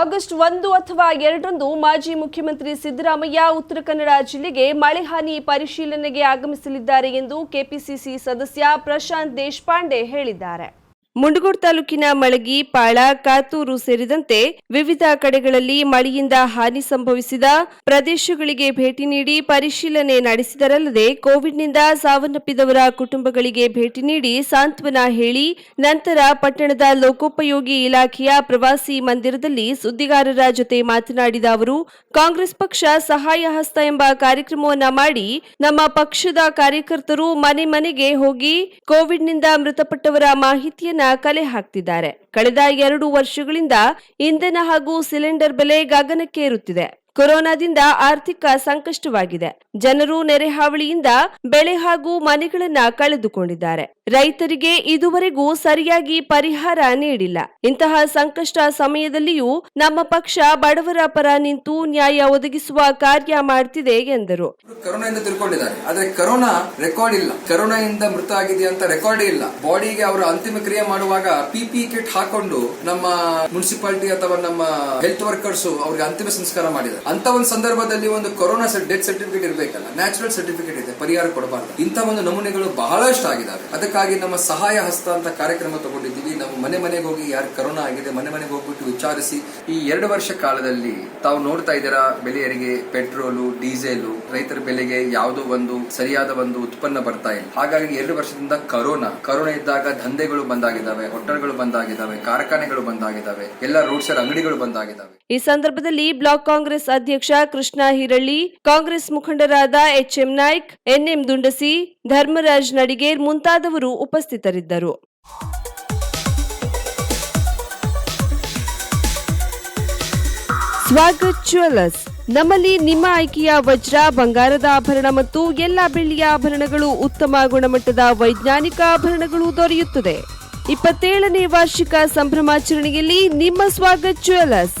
August ಒಂದು ಅಥವಾ ಎರಡರಂದು ಮಾಜಿ ಮುಖ್ಯಮಂತ್ರಿ ಸಿದ್ದರಾಮಯ್ಯ ಉತ್ತರ ಕನ್ನಡ ಜಿಲ್ಲೆಗೆ ಮಳೆ ಹಾನಿ ಪರಿಶೀಲನೆಗೆ ಆಗಮಿಸಲಿದ್ದಾರೆ ಎಂದು ಕೆಪಿಸಿಸಿ ಸದಸ್ಯ ಪ್ರಶಾಂತ್ ದೇಶಪಾಂಡೆ ಹೇಳಿದ್ದಾರೆ. ಮುಂಡಗೋಡ್ ತಾಲೂಕಿನ ಮಳಗಿ, ಪಾಳ, ಕಾತೂರು ಸೇರಿದಂತೆ ವಿವಿಧ ಕಡೆಗಳಲ್ಲಿ ಮಳೆಯಿಂದ ಹಾನಿ ಸಂಭವಿಸಿದ ಪ್ರದೇಶಗಳಿಗೆ ಭೇಟಿ ನೀಡಿ ಪರಿಶೀಲನೆ ನಡೆಸಿದರಲ್ಲದೆ ಕೋವಿಡ್ನಿಂದ ಸಾವನ್ನಪ್ಪಿದವರ ಕುಟುಂಬಗಳಿಗೆ ಭೇಟಿ ನೀಡಿ ಸಾಂತ್ವನ ಹೇಳಿ ನಂತರ ಪಟ್ಟಣದ ಲೋಕೋಪಯೋಗಿ ಇಲಾಖೆಯ ಪ್ರವಾಸಿ ಮಂದಿರದಲ್ಲಿ ಸುದ್ದಿಗಾರರ ಜೊತೆ ಮಾತನಾಡಿದ ಅವರು, ಕಾಂಗ್ರೆಸ್ ಪಕ್ಷ ಸಹಾಯ ಹಸ್ತ ಎಂಬ ಕಾರ್ಯಕ್ರಮವನ್ನ ಮಾಡಿ ನಮ್ಮ ಪಕ್ಷದ ಕಾರ್ಯಕರ್ತರು ಮನೆ ಮನೆಗೆ ಹೋಗಿ ಕೋವಿಡ್ನಿಂದ ಮೃತಪಟ್ಟವರ ಮಾಹಿತಿಯನ್ನ ಕಲೆ ಹಾಕ್ತಿದ್ದಾರೆ. ಕಳೆದ ಎರಡು ವರ್ಷಗಳಿಂದ ಇಂಧನ ಹಾಗೂ ಸಿಲಿಂಡರ್ ಬೆಲೆ ಗಗನಕ್ಕೇರುತ್ತಿದೆ. ಕೊರೋನಾದಿಂದ ಆರ್ಥಿಕ ಸಂಕಷ್ಟವಾಗಿದೆ. ಜನರು ನೆರೆಹಾವಳಿಯಿಂದ ಬೆಳೆ ಹಾಗೂ ಮನೆಗಳನ್ನ ಕಳೆದುಕೊಂಡಿದ್ದಾರೆ. ರೈತರಿಗೆ ಇದುವರೆಗೂ ಸರಿಯಾಗಿ ಪರಿಹಾರ ನೀಡಿಲ್ಲ. ಇಂತಹ ಸಂಕಷ್ಟ ಸಮಯದಲ್ಲಿಯೂ ನಮ್ಮ ಪಕ್ಷ ಬಡವರ ಪರ ನಿಂತು ನ್ಯಾಯ ಒದಗಿಸುವ ಕಾರ್ಯ ಮಾಡ್ತಿದೆ ಎಂದರು. ತಿಳ್ಕೊಂಡಿದ್ದಾರೆ ಆದ್ರೆ ಕರೋನಾ ರೆಕಾರ್ಡ್ ಇಲ್ಲ. ಕರೋನಾದಿಂದ ಮೃತ ಆಗಿದೆ ಅಂತ ರೆಕಾರ್ಡ್ ಇಲ್ಲ. ಬಾಡಿಗೆ ಅವರು ಅಂತಿಮ ಕ್ರಿಯೆ ಮಾಡುವಾಗ ಪಿಪಿ ಕಿಟ್ ಹಾಕೊಂಡು ನಮ್ಮ ಮುನ್ಸಿಪಾಲಿಟಿ ಅಥವಾ ನಮ್ಮ ಹೆಲ್ತ್ ವರ್ಕರ್ಸ್ ಅವ್ರಿಗೆ ಅಂತಿಮ ಸಂಸ್ಕಾರ ಮಾಡಿದ್ದಾರೆ. ಅಂತ ಒಂದು ಸಂದರ್ಭದಲ್ಲಿ ಒಂದು ಕೊರೋನಾ ಡೆತ್ ಸರ್ಟಿಫಿಕೇಟ್ ಇರಬೇಕಲ್ಲ ನ್ಯಾಚುರಲ್ ಸರ್ಟಿಫಿಕೇಟ್ ಇದೆ, ಪರಿಹಾರ ಕೊಡಬಾರದು. ಇಂತ ಒಂದು ನಮೂನೆಗಳು ಬಹಳಷ್ಟು ಆಗಿದ್ದಾವೆ ಅದಕ್ಕಾಗಿ ನಮ್ಮ ಸಹಾಯ ಹಸ್ತ ಅಂತ ಕಾರ್ಯಕ್ರಮ ತಗೊಂಡಿದ್ದೀವಿ. ನಾವು ಮನೆ ಮನೆಗೆ ಹೋಗಿ ಯಾರು ಕರೋನಾ ಆಗಿದೆ, ಮನೆ ಮನೆಗೆ ಹೋಗ್ಬಿಟ್ಟು ವಿಚಾರಿಸಿ, ಈ ಎರಡು ವರ್ಷ ಕಾಲದಲ್ಲಿ ತಾವು ನೋಡ್ತಾ ಇದ್ದೀರಾ? ಬೆಲೆಯರಿಗೆ ಪೆಟ್ರೋಲು, ಡೀಸೆಲ್, ರೈತರ ಬೆಲೆಗೆ ಯಾವುದೋ ಒಂದು ಸರಿಯಾದ ಒಂದು ಉತ್ಪನ್ನ ಬರ್ತಾ ಇಲ್ಲ. ಹಾಗಾಗಿ ಎರಡು ವರ್ಷದಿಂದ ಕರೋನಾ. ಕರೋನಾ ಇದ್ದಾಗ ದಂಧೆಗಳು ಬಂದಾಗಿದ್ದಾವೆ ಹೋಟೆಲ್ಗಳು ಬಂದಾಗಿದ್ದಾವೆ, ಕಾರ್ಖಾನೆಗಳು ಬಂದಾಗಿದ್ದಾವೆ, ಎಲ್ಲ ರೋಡ್ ಸೈಡ್ ಅಂಗಡಿಗಳು ಬಂದಾಗಿದ್ದಾವೆ. ಈ ಸಂದರ್ಭದಲ್ಲಿ ಬ್ಲಾಕ್ ಕಾಂಗ್ರೆಸ್ ಅಧ್ಯಕ್ಷ ಕೃಷ್ಣ ಹಿರಳ್ಳಿ, ಕಾಂಗ್ರೆಸ್ ಮುಖಂಡರಾದ ಎಚ್ಎಂ ನಾಯ್ಕ್, ಎನ್ಎಂ ದುಂಡಸಿ, ಧರ್ಮರಾಜ್ ನಡಿಗೇರ್ ಮುಂತಾದವರು ಉಪಸ್ಥಿತರಿದ್ದರು. ಸ್ವಾಗತ್ ಜ್ಯುವೆಲ್ಲರ್ಸ್. ನಮ್ಮಲ್ಲಿ ನಿಮ್ಮ ಆಯ್ಕೆಯ ವಜ್ರ, ಬಂಗಾರದ ಆಭರಣ ಮತ್ತು ಎಲ್ಲ ಬೆಳ್ಳಿಯ ಆಭರಣಗಳು ಉತ್ತಮ ಗುಣಮಟ್ಟದ ವೈಜ್ಞಾನಿಕ ಆಭರಣಗಳು ದೊರೆಯುತ್ತದೆ. ಇಪ್ಪತ್ತೇಳನೇ ವಾರ್ಷಿಕ ಸಂಭ್ರಮಾಚರಣೆಯಲ್ಲಿ ನಿಮ್ಮ ಸ್ವಾಗತ್ ಜ್ಯುವೆಲ್ಲರ್ಸ್.